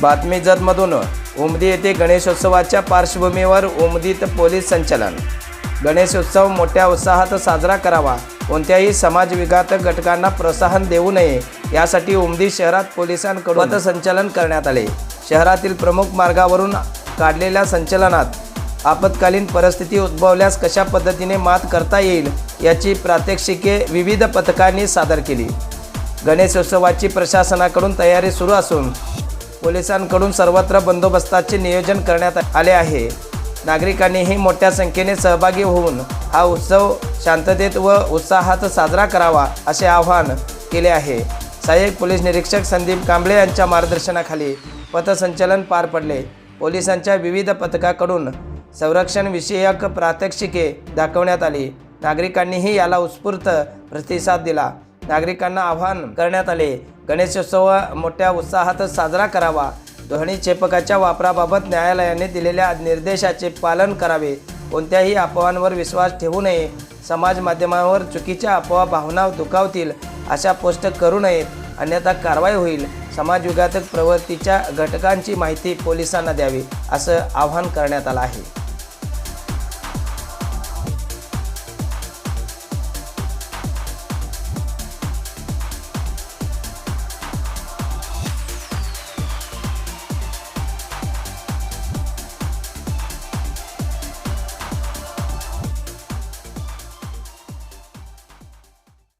बातमी जतमधून उमदी येथे गणेशोत्सवाच्या पार्श्वभूमीवर उमदीत पोलीस संचलन. गणेशोत्सव मोठ्या उत्साहात साजरा करावा. कोणत्याही समाजविघातक घटकांना प्रोत्साहन देऊ नये यासाठी उमदी शहरात पोलिसांकडून पथसंचलन करण्यात आले. शहरातील प्रमुख मार्गावरून काढलेल्या संचलनात आपत्कालीन परिस्थिती उद्भवल्यास कशा पद्धतीने मात करता येईल याची प्रात्यक्षिके विविध पथकांनी सादर केली. गणेशोत्सवाची प्रशासनाकडून तयारी सुरू असून पोलिसांकडून सर्वत्र बंदोबस्ताचे नियोजन करण्यात आले आहे. नागरिकांनीही मोठ्या संख्येने सहभागी होऊन हा उत्सव शांततेत व उत्साहात साजरा करावा असे आवाहन केले आहे. सहाय्यक पोलीस निरीक्षक संदीप कांबळे यांच्या मार्गदर्शनाखाली पथसंचलन पार पडले. पोलिसांच्या विविध पथकाकडून संरक्षणविषयक प्रात्यक्षिके दाखवण्यात आली. नागरिकांनीही याला उत्स्फूर्त प्रतिसाद दिला. नागरिकांना आवाहन करण्यात आले. गणेशोत्सव मोठ्या उत्साहात साजरा करावा. ध्वनिक्षेपकाच्या वापराबाबत न्यायालयाने दिलेल्या निर्देशाचे पालन करावे. कोणत्याही अफवांवर विश्वास ठेवू नये. समाज माध्यमांवर चुकीच्या अफवा भावना दुखावतील अशा पोस्ट करू नयेत. अन्यथा कारवाई होईल. समाजविघातक प्रवृत्तीच्या घटकांची माहिती पोलिसांना द्यावी असं आवाहन करण्यात आलं आहे.